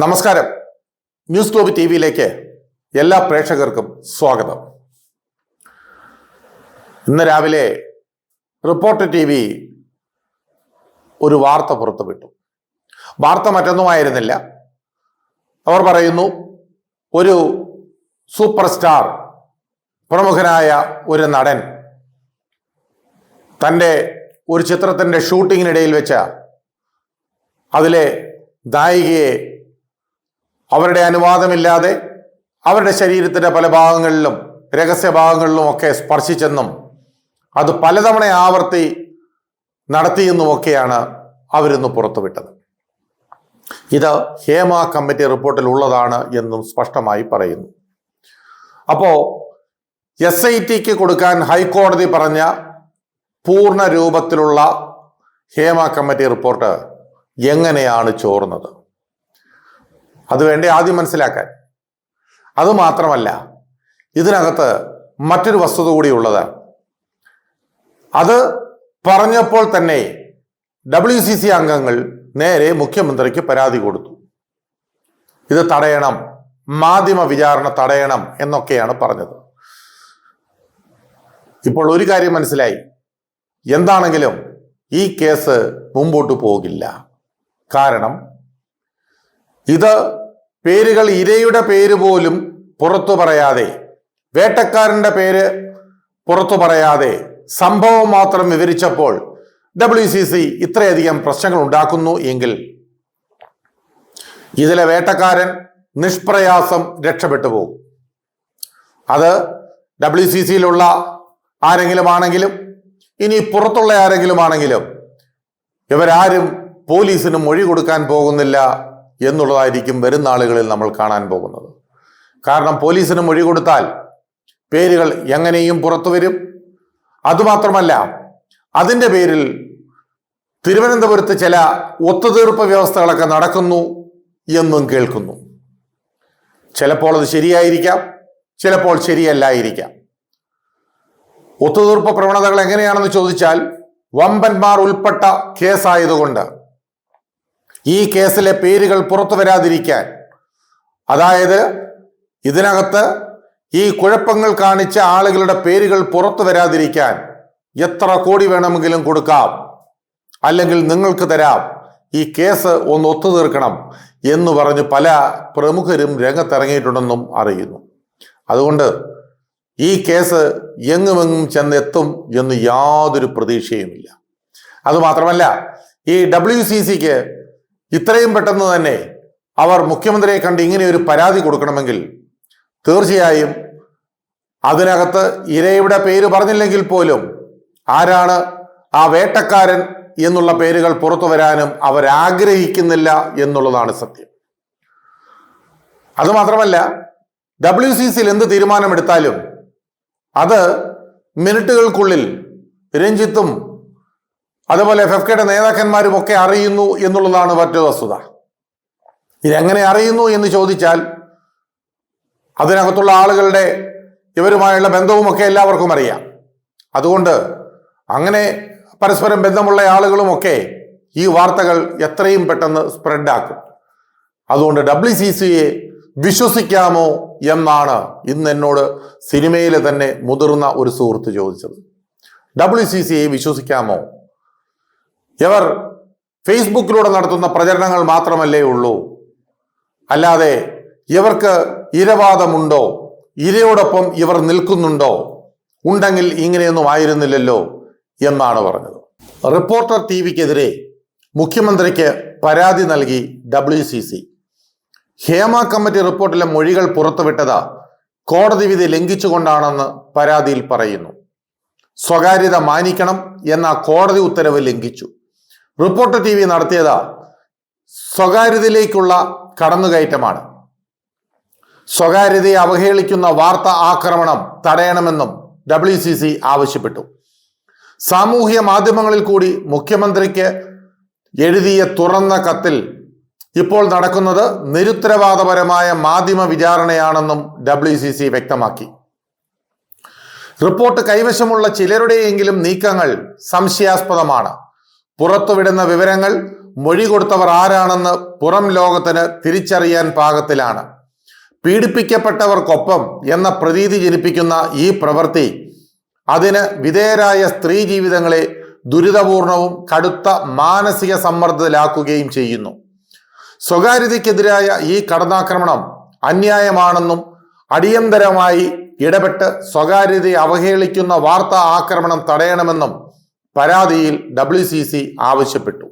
നമസ്കാരം. News globe T വിയിലേക്ക് എല്ലാ പ്രേക്ഷകർക്കും സ്വാഗതം. ഇന്ന് രാവിലെ റിപ്പോർട്ട് ടി വി ഒരു വാർത്ത പുറത്തുവിട്ടു. വാർത്ത മറ്റൊന്നുമായിരുന്നില്ല. അവർ പറയുന്നു ഒരു സൂപ്പർ സ്റ്റാർ പ്രമുഖനായ ഒരു നടൻ തന്റെ ഒരു ചിത്രത്തിന്റെ ഷൂട്ടിങ്ങിനിടയിൽ വെച്ച അതിലെ നായികയെ അവരുടെ അനുവാദമില്ലാതെ അവരുടെ ശരീരത്തിന്റെ പല ഭാഗങ്ങളിലും രഹസ്യ ഭാഗങ്ങളിലും ഒക്കെ സ്പർശിച്ചെന്നും അത് പലതവണ ആവർത്തി നടത്തിയെന്നുമൊക്കെയാണ് അവരിന്ന് പുറത്തുവിട്ടത്. ഇത് ഹേമ കമ്മിറ്റി റിപ്പോർട്ടിൽ ഉള്ളതാണ് എന്നും സ്പഷ്ടമായി പറയുന്നു. അപ്പോൾ എസ് ഐ ടിക്ക് കൊടുക്കാൻ ഹൈക്കോടതി പറഞ്ഞ പൂർണ രൂപത്തിലുള്ള ഹേമ കമ്മിറ്റി റിപ്പോർട്ട് എങ്ങനെയാണ് ചോർന്നത്? അത് വേണ്ടി ആദ്യം മനസ്സിലാക്കാൻ. അത് മാത്രമല്ല ഇതിനകത്ത് മറ്റൊരു വസ്തുത കൂടി ഉള്ളത്. അത് പറഞ്ഞപ്പോൾ തന്നെ ഡബ്ല്യു സി സി അംഗങ്ങൾ നേരെ മുഖ്യമന്ത്രിക്ക് പരാതി കൊടുത്തു. ഇത് തടയണം മാധ്യമ വിചാരണ തടയണം എന്നൊക്കെയാണ് പറഞ്ഞത്. ഇപ്പോൾ ഒരു കാര്യം മനസ്സിലായി. എന്താണെങ്കിലും ഈ കേസ് മുമ്പോട്ട് പോകില്ല. കാരണം ഇത് പേരുകൾ ഇരയുടെ പേര് പോലും പുറത്തു പറയാതെ വേട്ടക്കാരന്റെ പേര് പുറത്തു പറയാതെ സംഭവം മാത്രം വിവരിച്ചപ്പോൾ ഡബ്ല്യു സി സി ഇത്രയധികം പ്രശ്നങ്ങൾ ഉണ്ടാക്കുന്നു എങ്കിൽ ഇതിലെ വേട്ടക്കാരൻ നിഷ്പ്രയാസം രക്ഷപ്പെട്ടു പോകും. അത് ഡബ്ല്യു സി സിയിലുള്ള ആരെങ്കിലും ആണെങ്കിലും ഇനി പുറത്തുള്ള ആരെങ്കിലും ആണെങ്കിലും ഇവരാരും പോലീസിന് മൊഴി കൊടുക്കാൻ പോകുന്നില്ല എന്നുള്ളതായിരിക്കും വരും നാളുകളിൽ നമ്മൾ കാണാൻ പോകുന്നത്. കാരണം പോലീസിന് മൊഴി കൊടുത്താൽ പേരുകൾ എങ്ങനെയും പുറത്തു വരും. അതുമാത്രമല്ല അതിന്റെ പേരിൽ തിരുവനന്തപുരത്ത് ചില ഒത്തുതീർപ്പ് വ്യവസ്ഥകളൊക്കെ നടക്കുന്നു എന്നും കേൾക്കുന്നു. ചിലപ്പോൾ അത് ശരിയായിരിക്കാം ചിലപ്പോൾ ശരിയല്ലായിരിക്കാം. ഒത്തുതീർപ്പ് പ്രവണതകൾ എങ്ങനെയാണെന്ന് ചോദിച്ചാൽ വമ്പന്മാർ ഉൾപ്പെട്ട കേസായതുകൊണ്ട് ഈ കേസിലെ പേരുകൾ പുറത്തു വരാതിരിക്കാൻ. അതായത് ഇതിനകത്ത് ഈ കുഴപ്പങ്ങൾ കാണിച്ച ആളുകളുടെ പേരുകൾ പുറത്തു വരാതിരിക്കാൻ എത്ര കോടി വേണമെങ്കിലും കൊടുക്കാം. അല്ലെങ്കിൽ നിങ്ങൾക്ക് തരാം. ഈ കേസ് ഒന്ന് ഒത്തുതീർക്കണം എന്ന് പറഞ്ഞ് പല പ്രമുഖരും രംഗത്തിറങ്ങിയിട്ടുണ്ടെന്നും അറിയുന്നു. അതുകൊണ്ട് ഈ കേസ് എങ്ങുമെങ്ങും ചെന്നെത്തും എന്ന് യാതൊരു പ്രതീക്ഷയുമില്ല. അതുമാത്രമല്ല ഈ ഡബ്ല്യു സി സിക്ക് ഇത്രയും പെട്ടെന്ന് തന്നെ അവർ മുഖ്യമന്ത്രിയെ കണ്ട് ഇങ്ങനെ ഒരു പരാതി കൊടുക്കണമെങ്കിൽ തീർച്ചയായും അതിനകത്ത് ഇരയുടെ പേര് പറഞ്ഞില്ലെങ്കിൽ പോലും ആരാണ് ആ വേട്ടക്കാരൻ എന്നുള്ള പേരുകൾ പുറത്തു വരാനും അവരാഗ്രഹിക്കുന്നില്ല എന്നുള്ളതാണ് സത്യം. അതുമാത്രമല്ല ഡബ്ല്യു സി സിയിൽ എന്ത് തീരുമാനമെടുത്താലും അത് മിനിറ്റുകൾക്കുള്ളിൽ രഞ്ജിത്തും അതുപോലെ എഫ് എഫ് കെയുടെ നേതാക്കന്മാരും ഒക്കെ അറിയുന്നു എന്നുള്ളതാണ് മറ്റൊരു വസ്തുത. ഇതെങ്ങനെ അറിയുന്നു എന്ന് ചോദിച്ചാൽ അതിനകത്തുള്ള ആളുകളുടെ ഇവരുമായുള്ള ബന്ധവുമൊക്കെ എല്ലാവർക്കും അറിയാം. അതുകൊണ്ട് അങ്ങനെ പരസ്പരം ബന്ധമുള്ള ആളുകളുമൊക്കെ ഈ വാർത്തകൾ എത്രയും പെട്ടെന്ന് സ്പ്രെഡാക്കും. അതുകൊണ്ട് ഡബ്ല്യു സി സിയെ വിശ്വസിക്കാമോ എന്നാണ് ഇന്ന് എന്നോട് സിനിമയിലെ തന്നെ മുതിർന്ന ഒരു സുഹൃത്ത് ചോദിച്ചത്. ഡബ്ല്യു സി സിയെ വിശ്വസിക്കാമോ ഇവർ ഫേസ്ബുക്കിലൂടെ നടത്തുന്ന പ്രചരണങ്ങൾ മാത്രമല്ലേ ഉള്ളൂ. അല്ലാതെ ഇവർക്ക് ഇരവാദമുണ്ടോ? ഇരയോടൊപ്പം ഇവർ നിൽക്കുന്നുണ്ടോ? ഉണ്ടെങ്കിൽ ഇങ്ങനെയൊന്നും ആയിരുന്നില്ലല്ലോ എന്നാണ് പറഞ്ഞത്. റിപ്പോർട്ടർ ടി വിക്കെതിരെ മുഖ്യമന്ത്രിക്ക് പരാതി നൽകി W C C. Hema committee റിപ്പോർട്ടിലെ മൊഴികൾ പുറത്തുവിട്ടത് കോടതി വിധി ലംഘിച്ചുകൊണ്ടാണെന്ന് പരാതിയിൽ പറയുന്നു. സ്വകാര്യത മാനിക്കണം എന്ന കോടതി ഉത്തരവ് ലംഘിച്ചു. റിപ്പോർട്ടർ ടി വി നടത്തിയത് സ്വകാര്യതയിലേക്കുള്ള കടന്നുകയറ്റമാണ്. സ്വകാര്യതയെ അവഹേളിക്കുന്ന വാർത്ത ആക്രമണം തടയണമെന്നും ഡബ്ല്യു സി സി ആവശ്യപ്പെട്ടു. സാമൂഹ്യ മാധ്യമങ്ങളിൽ കൂടി മുഖ്യമന്ത്രിക്ക് എഴുതിയ തുറന്ന കത്തിൽ ഇപ്പോൾ നടക്കുന്നത് നിരുത്തരവാദപരമായ മാധ്യമ വിചാരണയാണെന്നും ഡബ്ല്യു സി സി വ്യക്തമാക്കി. റിപ്പോർട്ട് കൈവശമുള്ള ചിലരുടെയെങ്കിലും നീക്കങ്ങൾ സംശയാസ്പദമാണ്. പുറത്തുവിടുന്ന വിവരങ്ങൾ മൊഴി കൊടുത്തവർ ആരാണെന്ന് പുറം ലോകത്തിന് തിരിച്ചറിയാൻ പാകത്തിലാണ്. പീഡിപ്പിക്കപ്പെട്ടവർക്കൊപ്പം എന്ന പ്രതീതി ജനിപ്പിക്കുന്ന ഈ പ്രവൃത്തി അതിന് വിധേയരായ സ്ത്രീ ജീവിതങ്ങളെ ദുരിതപൂർണവും കടുത്ത മാനസിക സമ്മർദ്ദത്തിലാക്കുകയും ചെയ്യുന്നു. സ്വകാര്യതയ്ക്കെതിരായ ഈ കടന്നാക്രമണം അന്യായമാണെന്നും അടിയന്തരമായി ഇടപെട്ട് സ്വകാര്യതയെ അവഹേളിക്കുന്ന വാർത്താ ആക്രമണം തടയണമെന്നും പരാതിയിൽ ഡബ്ല്യു ആവശ്യപ്പെട്ടു.